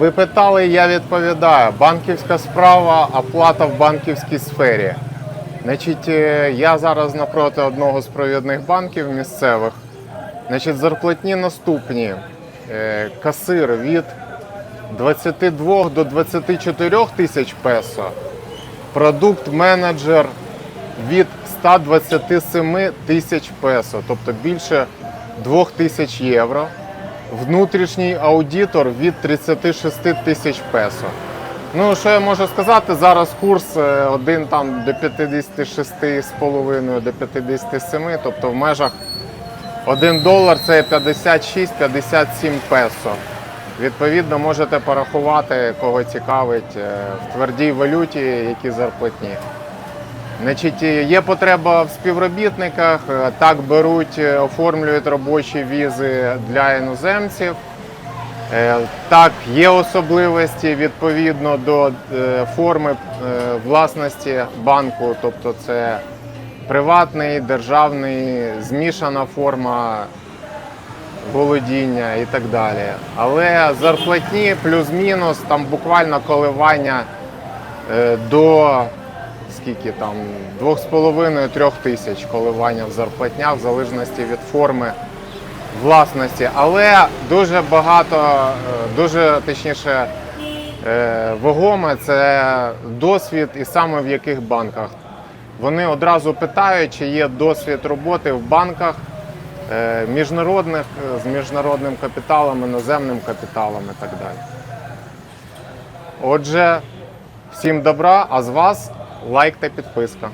Ви питали, я відповідаю. Банківська справа, оплата в банківській сфері. Значить, е, я зараз напроти одного з провідних банків місцевих. Значить, зарплатні наступні. Е, Касир від 22 до 24 тисяч песо. Продукт менеджер від 127 тисяч песо, тобто більше 2 тисяч євро. Внутрішній аудитор від 36 тисяч песо. Ну, що я можу сказати, зараз курс е, один там до 56,5 до 57, тобто в межах 1 долар це 56-57 песо. Відповідно, можете порахувати, кого цікавить е, в твердій валюті, які зарплатні. Значить, є потреба в співробітниках, е, так беруть, е, оформлюють робочі візи для іноземців. Е, Так, є особливості відповідно до форми власності банку, тобто це приватний, державний, змішана форма володіння і так далі. Але зарплатні плюс-мінус, там буквально коливання до скільки там 2,5-3 тисяч коливання в зарплатнях, в залежності від форми власності. Але дуже багато, е, дуже точніше, е, вагоме це досвід і саме в яких банках. Вони одразу питають, чи є досвід роботи в банках е, міжнародних з міжнародним капіталом, іноземним капіталом і так далі. Отже, всім добра, а з вас лайк та підписка.